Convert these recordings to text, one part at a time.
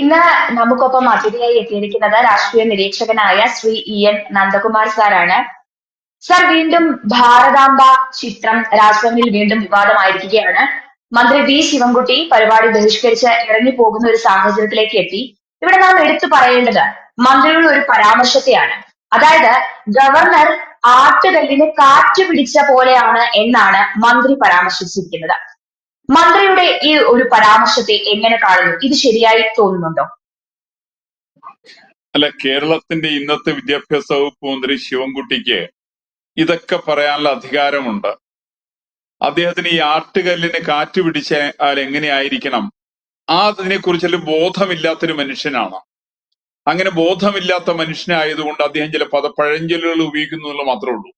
ഇന്ന് നമുക്കൊപ്പം അതിഥിയായി എത്തിയിരിക്കുന്നത് രാഷ്ട്രീയ നിരീക്ഷകനായ ശ്രീ ഇ എൻ നന്ദകുമാർ സാറാണ് സാർ വീണ്ടും ഭാരതാംബ ചിത്രം രാജ്ഭവനിൽ വീണ്ടും വിവാദമായിരിക്കുകയാണ്. മന്ത്രി വി ശിവൻകുട്ടി പരിപാടി ബഹിഷ്കരിച്ച് ഇറങ്ങിപ്പോകുന്ന ഒരു സാഹചര്യത്തിലേക്ക് എത്തി. ഇവിടെ നാം എടുത്തു പറയേണ്ടത് മന്ത്രിയുടെ ഒരു പരാമർശത്തെയാണ്. അതായത് ഗവർണർ ആട്ടുകല്ലിന് കാറ്റ് പിടിച്ച പോലെയാണ് എന്നാണ് മന്ത്രി പരാമർശിച്ചിരിക്കുന്നത്. മന്ത്രിയുടെ ഈ ഒരു പരാമർശത്തെ എങ്ങനെ കാണുന്നു? ഇത് ശരിയായി തോന്നുന്നുണ്ടോ? അല്ല കേരളത്തിന്റെ ഇന്നത്തെ വിദ്യാഭ്യാസ വകുപ്പ് മന്ത്രി ശിവൻകുട്ടിക്ക് ഇതൊക്കെ പറയാനുള്ള അധികാരമുണ്ട്. അദ്ദേഹത്തിന് ഈ ആട്ടുകല്ലിന് കാറ്റ് പിടിച്ചാൽ എങ്ങനെയായിരിക്കണം? ആ അതിനെ കുറിച്ചെല്ലാം ബോധമില്ലാത്തൊരു മനുഷ്യനാണ്. അങ്ങനെ ബോധമില്ലാത്ത മനുഷ്യനായതുകൊണ്ട് അദ്ദേഹം ചില പദപ്പഴഞ്ചൊല്ലുകൾ ഉപയോഗിക്കുന്നു എന്നുള്ളത് മാത്രമേ ഉള്ളൂ.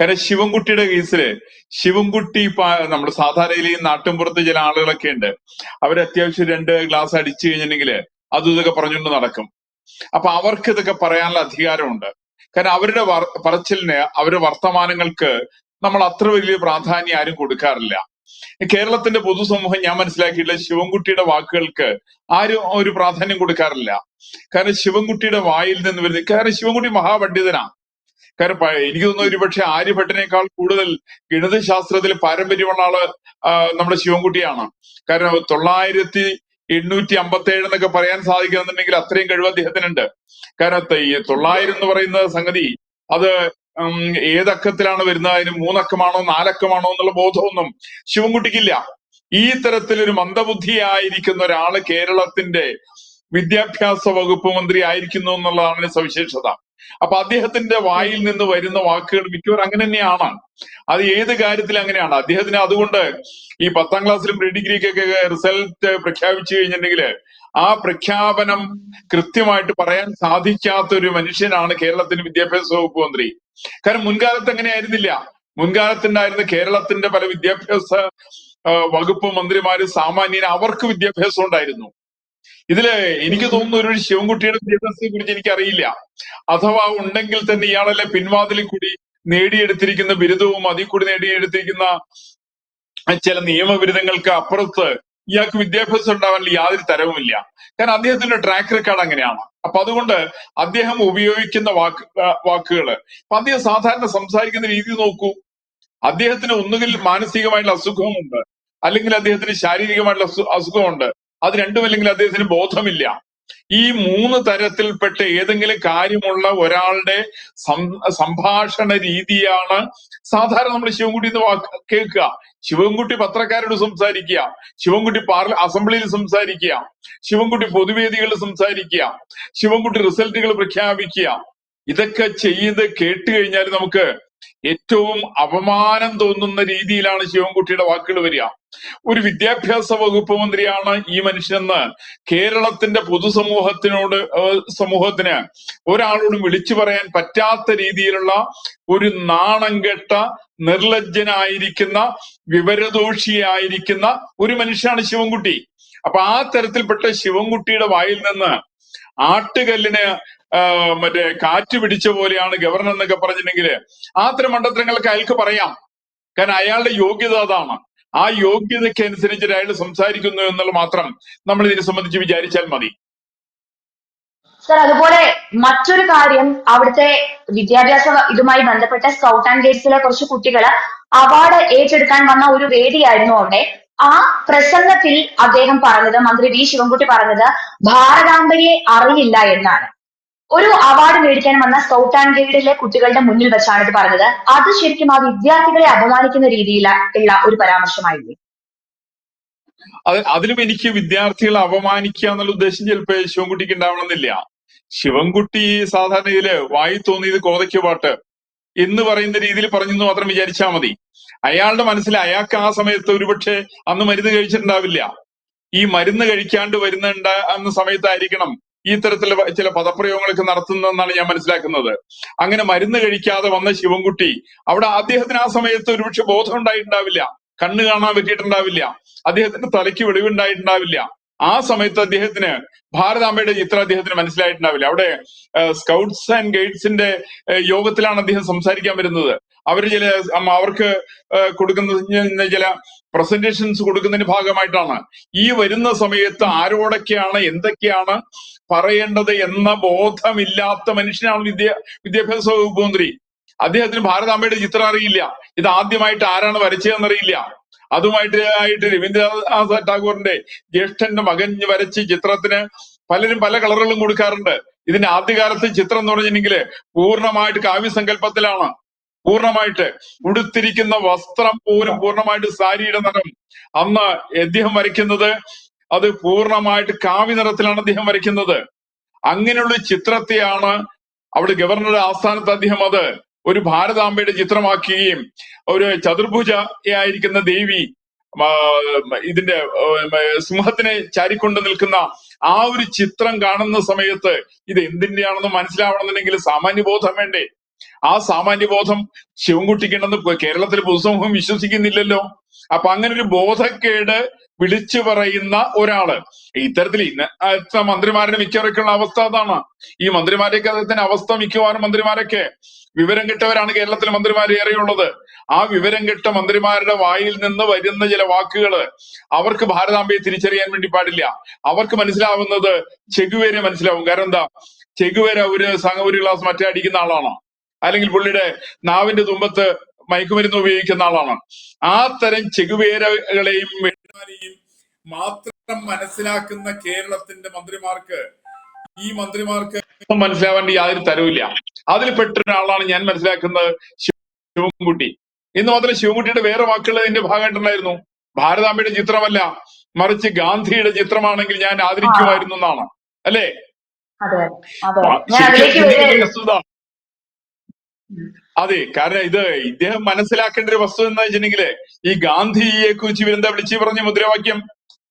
കാരണം ശിവൻകുട്ടിയുടെ കേസിൽ ശിവൻകുട്ടി നമ്മൾ സാധാരണയിൽ ഈ നാട്ടിൻപുറത്ത് ചില ആളുകളൊക്കെ ഉണ്ട്. അവർ അത്യാവശ്യം രണ്ട് ഗ്ലാസ് അടിച്ചു കഴിഞ്ഞിട്ടുണ്ടെങ്കിൽ അതും ഇതൊക്കെ പറഞ്ഞുകൊണ്ട് നടക്കും. അപ്പൊ അവർക്ക് ഇതൊക്കെ പറയാനുള്ള അധികാരമുണ്ട്. കാരണം അവരുടെ പറച്ചിലിന് അവരുടെ വർത്തമാനങ്ങൾക്ക് നമ്മൾ അത്ര വലിയ പ്രാധാന്യം ആരും കൊടുക്കാറില്ല. കേരളത്തിന്റെ പൊതുസമൂഹം ഞാൻ മനസ്സിലാക്കിയിട്ടുള്ള ശിവൻകുട്ടിയുടെ വാക്കുകൾക്ക് ആരും ഒരു പ്രാധാന്യം കൊടുക്കാറില്ല. കാരണം ശിവൻകുട്ടിയുടെ വായിൽ നിന്ന് വരുന്നത് കാരണം ശിവൻകുട്ടി മഹാപണ്ഡിതനാണ് കാരണം എനിക്ക് തോന്നുന്നു ഒരുപക്ഷെ ആര്യഭട്ടനേക്കാൾ കൂടുതൽ ഗണിതശാസ്ത്രത്തിൽ പാരമ്പര്യമുള്ള ആൾ നമ്മുടെ ശിവൻകുട്ടിയാണ്. കാരണം തൊള്ളായിരത്തി എണ്ണൂറ്റി അമ്പത്തി ഏഴ് എന്നൊക്കെ പറയാൻ സാധിക്കുന്നുണ്ടെങ്കിൽ അത്രയും കഴിവ് അദ്ദേഹത്തിനുണ്ട്. കാരണം തൊള്ളായിരം എന്ന് പറയുന്ന സംഗതി അത് ഏതക്കത്തിലാണ് വരുന്നത്? അതിന് മൂന്നക്കമാണോ നാലക്കമാണോ എന്നുള്ള ബോധമൊന്നും ശിവൻകുട്ടിക്കില്ല. ഈ തരത്തിലൊരു മന്ദബുദ്ധിയായിരിക്കുന്ന ഒരാൾ കേരളത്തിന്റെ വിദ്യാഭ്യാസ വകുപ്പ് മന്ത്രി ആയിരിക്കുന്നു എന്നുള്ളതാണ് സവിശേഷത. അപ്പൊ അദ്ദേഹത്തിന്റെ വായിൽ നിന്ന് വരുന്ന വാക്കുകൾ മിക്കവർ അങ്ങനെ തന്നെയാണ്. അത് ഏത് കാര്യത്തിൽ അങ്ങനെയാണ്. അദ്ദേഹത്തിന് അതുകൊണ്ട് ഈ പത്താം ക്ലാസ്സിലും പ്രീ ഡിഗ്രിക്കൊക്കെ റിസൾട്ട് പ്രഖ്യാപിച്ചു കഴിഞ്ഞിട്ടുണ്ടെങ്കിൽ ആ പ്രഖ്യാപനം കൃത്യമായിട്ട് പറയാൻ സാധിക്കാത്ത ഒരു മനുഷ്യനാണ് കേരളത്തിന് വിദ്യാഭ്യാസ വകുപ്പ് മന്ത്രി. കാരണം മുൻകാലത്ത് അങ്ങനെ ആയിരുന്നില്ല. മുൻകാലത്തുണ്ടായിരുന്ന കേരളത്തിന്റെ പല വിദ്യാഭ്യാസ വകുപ്പ് മന്ത്രിമാര് സാമാന്യന് അവർക്ക് വിദ്യാഭ്യാസം ഉണ്ടായിരുന്നു. ഇതിൽ എനിക്ക് തോന്നുന്നു ഒരു ശിവൻകുട്ടിയുടെ വിദ്യാഭ്യാസത്തെ കുറിച്ച് എനിക്ക് അറിയില്ല അഥവാ ഉണ്ടെങ്കിൽ തന്നെ ഇയാളല്ലേ പിൻവാതിലിൽ കൂടി നേടിയെടുത്തിരിക്കുന്ന ബിരുദവും അതിൽ കൂടി നേടിയെടുത്തിരിക്കുന്ന ചില നിയമബിരുദങ്ങൾക്ക് അപ്പുറത്ത് ഇയാൾക്ക് വിദ്യാഭ്യാസം ഉണ്ടാവാനുള്ള യാതൊരു തരവുമില്ല കാരണം അദ്ദേഹത്തിന്റെ ട്രാക്ക് റെക്കോർഡ് അങ്ങനെയാണ്. അപ്പൊ അതുകൊണ്ട് അദ്ദേഹം ഉപയോഗിക്കുന്ന വാക്ക് വാക്കുകൾ അപ്പൊ അദ്ദേഹം സാധാരണ സംസാരിക്കുന്ന രീതി നോക്കൂ. അദ്ദേഹത്തിന് ഒന്നുകിൽ മാനസികമായിട്ടുള്ള അസുഖമുണ്ട്. അല്ലെങ്കിൽ അദ്ദേഹത്തിന് ശാരീരികമായിട്ടുള്ള അസുഖമുണ്ട്. അത് രണ്ടുമല്ലെങ്കിൽ അദ്ദേഹത്തിന് ബോധമില്ല. ഈ മൂന്ന് തരത്തിൽപ്പെട്ട ഏതെങ്കിലും കാര്യമുള്ള ഒരാളുടെ സംഭാഷണ രീതിയാണ് സാധാരണ നമ്മൾ ശിവൻകുട്ടി എന്ന് വാക്ക് കേൾക്കുക. ശിവൻകുട്ടി പത്രക്കാരോട് സംസാരിക്കുക. ശിവൻകുട്ടി പാർല അസംബ്ലിയിൽ സംസാരിക്കുക. ശിവൻകുട്ടി പൊതുവേദികളിൽ സംസാരിക്കുക. ശിവൻകുട്ടി റിസൾട്ടുകൾ പ്രഖ്യാപിക്കുക. ഇതൊക്കെ ചെയ്ത് കേട്ട് കഴിഞ്ഞാൽ നമുക്ക് ഏറ്റവും അപമാനം തോന്നുന്ന രീതിയിലാണ് ശിവൻകുട്ടിയുടെ വാക്കുകൾ വരിക. ഒരു വിദ്യാഭ്യാസ വകുപ്പ് മന്ത്രിയാണ് ഈ മനുഷ്യനെന്ന് കേരളത്തിന്റെ പൊതുസമൂഹത്തിനോട് സമൂഹത്തിന് ഒരാളോടും വിളിച്ചു പറയാൻ പറ്റാത്ത രീതിയിലുള്ള ഒരു നാണം കെട്ട നിർലജ്ജനായിരിക്കുന്ന വിവരദോഷിയായിരിക്കുന്ന ഒരു മനുഷ്യനാണ് ശിവൻകുട്ടി. അപ്പൊ ആ തരത്തിൽപ്പെട്ട ശിവൻകുട്ടിയുടെ വായിൽ നിന്ന് ആട്ടുകല്ലിന് മറ്റേ കാറ്റ് പിടിച്ച പോലെയാണ് ഗവർണർ എന്നൊക്കെ പറഞ്ഞിട്ടുണ്ടെങ്കിൽ അത്തരം മണ്ടത്തരങ്ങളൊക്കെ അയാൾക്ക് പറയാം. കാരണം അയാളുടെ യോഗ്യത അതാണ്. ആ യോഗ്യതയ്ക്ക് അനുസരിച്ചിട്ട് അയാൾ സംസാരിക്കുന്നു എന്നുള്ള മാത്രം നമ്മൾ ഇതിനെ സംബന്ധിച്ച് വിചാരിച്ചാൽ മതി. സർ അതുപോലെ മറ്റൊരു കാര്യം അവിടുത്തെ വിദ്യാഭ്യാസ ഇതുമായി ബന്ധപ്പെട്ട സ്കൗട്ട് ആൻഡ് ഗേറ്റ്സിലെ കുറച്ച് കുട്ടികൾ അവാർഡ് ഏറ്റെടുക്കാൻ വന്ന ഒരു വേദിയായിരുന്നു അവിടെ. ആ പ്രസംഗത്തിൽ അദ്ദേഹം പറഞ്ഞത് മന്ത്രി വി. ശിവൻകുട്ടി പറഞ്ഞത് ഭാരതാംബയെ അറിയില്ല എന്നാണ്. ഒരു അവാർഡ് മേടിക്കാൻ വന്ന സ്കൗട്ട് ആൻഡ് കുട്ടികളുടെ മുന്നിൽ വെച്ചാണ് ഇത് പറഞ്ഞത്. അത് ശരിക്കും ആ വിദ്യാർത്ഥികളെ അപമാനിക്കുന്ന രീതിയിലുള്ള ഒരു പരാമർശമായിരുന്നു അതിലും എനിക്ക് വിദ്യാർത്ഥികളെ അപമാനിക്കുക എന്നുള്ള ഉദ്ദേശം ചിലപ്പോ ശിവൻകുട്ടിക്ക് ഉണ്ടാവണമെന്നില്ല. ശിവൻകുട്ടി സാധാരണ ഇതിൽ വായി തോന്നിയത് കോതയ്ക്ക് പാട്ട്. എന്ന് പറയുന്ന രീതിയിൽ പറഞ്ഞെന്ന് മാത്രം വിചാരിച്ചാൽ മതി. അയാളുടെ മനസ്സിൽ അയാൾക്ക് ആ സമയത്ത് ഒരുപക്ഷെ അന്ന് മരുന്ന് കഴിച്ചിട്ടുണ്ടാവില്ല. ഈ മരുന്ന് കഴിക്കാണ്ട് വരുന്നുണ്ട് അന്ന് സമയത്തായിരിക്കണം ഈ തരത്തിലുള്ള ചില പദപ്രയോഗങ്ങളൊക്കെ നടത്തുന്നതെന്നാണ് ഞാൻ മനസ്സിലാക്കുന്നത്. അങ്ങനെ മരുന്ന് കഴിക്കാതെ വന്ന ശിവൻകുട്ടി അവിടെ അദ്ദേഹത്തിന് ആ സമയത്ത് ഒരുപക്ഷെ ബോധം ഉണ്ടായിട്ടുണ്ടാവില്ല. കണ്ണ് കാണാൻ പറ്റിയിട്ടുണ്ടാവില്ല. അദ്ദേഹത്തിന്റെ തലയ്ക്ക് വെളിവുണ്ടായിട്ടുണ്ടാവില്ല. ആ സമയത്ത് അദ്ദേഹത്തിന് ഭാരതാംബയുടെ ചിത്രം അദ്ദേഹത്തിന് മനസ്സിലായിട്ടുണ്ടാവില്ല. അവിടെ സ്കൗട്ട്സ് ആൻഡ് ഗൈഡ്സിന്റെ യോഗത്തിലാണ് അദ്ദേഹം സംസാരിക്കാൻ വരുന്നത്. അവർ ചില അവർക്ക് കൊടുക്കുന്ന ചില പ്രസന്റേഷൻസ് കൊടുക്കുന്നതിന് ഭാഗമായിട്ടാണ്. ഈ വരുന്ന സമയത്ത് ആരോടൊക്കെയാണ് എന്തൊക്കെയാണ് പറയേണ്ടത് എന്ന ബോധമില്ലാത്ത മനുഷ്യനാണ് വിദ്യ വിദ്യാഭ്യാസ വകുപ്പ് മന്ത്രി. അദ്ദേഹത്തിന് ഭാരതാംബയുടെ ചിത്രം അറിയില്ല. ഇത് ആദ്യമായിട്ട് ആരാണ് വരച്ചതെന്ന് അറിയില്ല അതുമായിട്ട് ആയിട്ട് രവീന്ദ്രനാഥ ടാഗോറിന്റെ ജ്യേഷ്ഠന്റെ മകൻ വരച്ച ചിത്രത്തിന് പലരും പല കളറുകളും കൊടുക്കാറുണ്ട്. ഇതിന്റെ ആദ്യകാലത്ത് ചിത്രം എന്ന് പറഞ്ഞിട്ടുണ്ടെങ്കിൽ പൂർണമായിട്ട് കാവ്യസങ്കല്പത്തിലാണ്. പൂർണമായിട്ട് ഉടുത്തിരിക്കുന്ന വസ്ത്രം പോലും പൂർണമായിട്ട് സാരിയുടെ നിറം അന്ന് അദ്ദേഹം വരയ്ക്കുന്നത് അത് പൂർണമായിട്ട് കാവ്യ നിറത്തിലാണ് അദ്ദേഹം വരയ്ക്കുന്നത്. അങ്ങനെയുള്ള ചിത്രത്തെയാണ് അവിടെ ഗവർണറുടെ ആസ്ഥാനത്ത് അദ്ദേഹം അത് ഒരു ഭാരതാംബയുടെ ചിത്രമാക്കുകയും ഒരു ചതുർഭുജയായിരിക്കുന്ന ദേവി ഇതിന്റെ സിംഹത്തിനെ ചാരിക്കൊണ്ട് നിൽക്കുന്ന ആ ഒരു ചിത്രം കാണുന്ന സമയത്ത് ഇത് എന്തിന്റെയാണെന്ന് മനസ്സിലാവണമെന്നുണ്ടെങ്കിൽ സാമാന്യബോധം വേണ്ടേ? ആ സാമാന്യബോധം ശിവൻകുട്ടിക്കുണ്ടെന്ന് കേരളത്തിലെ പൊതുസമൂഹം വിശ്വസിക്കുന്നില്ലല്ലോ. അപ്പൊ അങ്ങനെ ഒരു ബോധക്കേട് വിളിച്ചു പറയുന്ന ഒരാൾ. ഇത്തരത്തിൽ ഇന്നത്തെ മന്ത്രിമാരുടെ മിക്കവർക്കുള്ള അവസ്ഥ അതാണ്. ഈ മന്ത്രിമാരെയൊക്കെ അദ്ദേഹത്തിന്റെ അവസ്ഥ മിക്കവാറും മന്ത്രിമാരൊക്കെ വിവരം കിട്ടവരാണ് കേരളത്തിലെ മന്ത്രിമാർ ഏറെയുള്ളത്. ആ വിവരം കിട്ട മന്ത്രിമാരുടെ വായിൽ നിന്ന് വരുന്ന ചില വാക്കുകൾ അവർക്ക് ഭാരതാംബയെ തിരിച്ചറിയാൻ വേണ്ടി പാടില്ല. അവർക്ക് മനസ്സിലാവുന്നത് ചെകുവേരെ മനസ്സിലാവും. കാരണം എന്താ? ചെകുവേര ഒരു സംഘ ഒരു ഗ്ലാസ് മറ്റേ അടിക്കുന്ന ആളാണ്. അല്ലെങ്കിൽ പുള്ളിയുടെ നാവിന്റെ തുമ്പത്ത് മയക്കുമരുന്ന് ഉപയോഗിക്കുന്ന ആളാണ്. ആ തരം ചെകുവേരകളെയും മാത്രം മനസ്സിലാക്കുന്ന കേരളത്തിന്റെ മന്ത്രിമാർക്ക് ഈ മന്ത്രിമാർക്ക് മനസ്സിലാവേണ്ട യാതൊരു തരവില്ല അതിൽ പെട്ട ഒരാളാണ് ഞാൻ മനസ്സിലാക്കുന്നത് ശിവൻകുട്ടി. എന്ന് മാത്രമല്ല ശിവൻകുട്ടിയുടെ വേറെ വാക്കുകൾ ഇതിന്റെ ഭാഗമായിട്ടുണ്ടായിരുന്നു. ഭാരതാംബയുടെ ചിത്രമല്ല മറിച്ച് ഗാന്ധിയുടെ ചിത്രമാണെങ്കിൽ ഞാൻ ആദരിക്കുമായിരുന്നു എന്നാണ്. അല്ലേ? ശരിക്കും വസ്തുത. അതെ കാരണം ഇത് ഇദ്ദേഹം മനസ്സിലാക്കേണ്ട ഒരു വസ്തു എന്ന് വെച്ചിട്ടുണ്ടെങ്കിൽ ഈ ഗാന്ധിയെ കുറിച്ച് ഇവരെന്താ വിളിച്ചു പറഞ്ഞ മുദ്രാവാക്യം?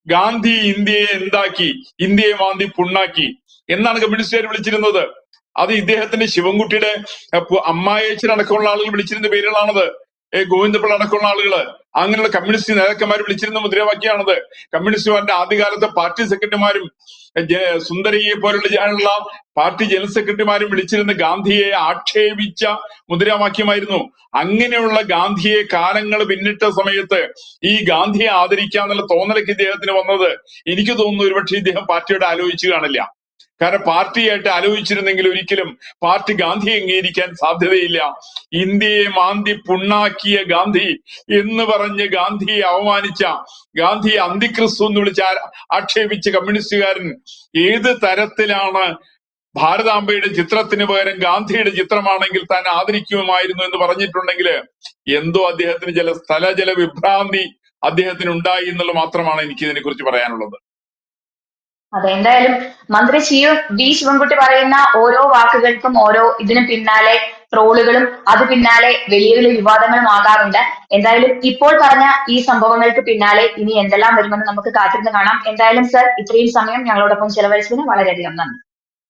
ഗാന്ധി ഇന്ത്യയെ എന്താക്കി? ഇന്ത്യയെ മാന്തി പുണ്ണാക്കി എന്നാണ് കമ്മ്യൂണിസ്റ്റുകാർ വിളിച്ചിരുന്നത്. അത് ഇദ്ദേഹത്തിന്റെ ശിവൻകുട്ടിയുടെ അമ്മായേച്ചൻ അടക്കമുള്ള ആളുകൾ വിളിച്ചിരുന്ന പേരുകളാണത്. ഏ ഗോവിന്ദപിള്ള അടക്കമുള്ള ആളുകൾ. അങ്ങനെയുള്ള കമ്മ്യൂണിസ്റ്റ് നേതാക്കന്മാർ വിളിച്ചിരുന്ന മുദ്രാവാക്യമാണത് കമ്മ്യൂണിസ്റ്റുകാരുടെ ആദ്യകാലത്തെ പാർട്ടി സെക്രട്ടറിമാരും സുന്ദരിയെ പോലുള്ള പാർട്ടി ജനറൽ സെക്രട്ടറിമാരും വിളിച്ചിരുന്ന ഗാന്ധിയെ ആക്ഷേപിച്ച മുദ്രാവാക്യമായിരുന്നു. അങ്ങനെയുള്ള ഗാന്ധിയെ കാലങ്ങൾ പിന്നിട്ട സമയത്ത് ഈ ഗാന്ധിയെ ആദരിക്കാന്നുള്ള തോന്നലൊക്കെ ഇദ്ദേഹത്തിന് വന്നത്. എനിക്ക് തോന്നുന്നു ഒരുപക്ഷെ ഇദ്ദേഹം പാർട്ടിയോട് ആലോചിച്ചു കാണില്ല. കാരണം പാർട്ടിയായിട്ട് ആലോചിച്ചിരുന്നെങ്കിൽ ഒരിക്കലും പാർട്ടി ഗാന്ധി അംഗീകരിക്കാൻ സാധ്യതയില്ല. ഇന്ത്യയെ മാന്തി പുണ്ണാക്കിയ ഗാന്ധി എന്ന് പറഞ്ഞ് ഗാന്ധിയെ അവമാനിച്ച ഗാന്ധിയെ അന്തിക്രിസ്തു എന്ന് വിളിച്ച ആക്ഷേപിച്ച കമ്മ്യൂണിസ്റ്റുകാരൻ ഏത് തരത്തിലാണ് ഭാരതാംബയുടെ ചിത്രത്തിന് പകരം ഗാന്ധിയുടെ ചിത്രമാണെങ്കിൽ താൻ ആദരിക്കുമായിരുന്നു എന്ന് പറഞ്ഞിട്ടുണ്ടെങ്കിൽ എന്തോ അദ്ദേഹത്തിന് ചില സ്ഥല ചില വിഭ്രാന്തി അദ്ദേഹത്തിന് ഉണ്ടായി എന്നുള്ളത് മാത്രമാണ് എനിക്ക് ഇതിനെ കുറിച്ച് പറയാനുള്ളത്. അതെ എന്തായാലും മന്ത്രി ശിവ വി ശിവൻകുട്ടി പറയുന്ന ഓരോ വാക്കുകൾക്കും ഓരോ ഇതിനു പിന്നാലെ ട്രോളുകളും അത് പിന്നാലെ വലിയ വലിയ വിവാദങ്ങളും ആകാറുണ്ട്. എന്തായാലും ഇപ്പോൾ പറഞ്ഞ ഈ സംഭവങ്ങൾക്ക് പിന്നാലെ ഇനി എന്തെല്ലാം വരുമെന്ന് നമുക്ക് കാത്തിരുന്ന് കാണാം. എന്തായാലും സർ ഇത്രയും സമയം ഞങ്ങളോടൊപ്പം ചെലവഴിച്ചതിന് വളരെയധികം നന്ദി.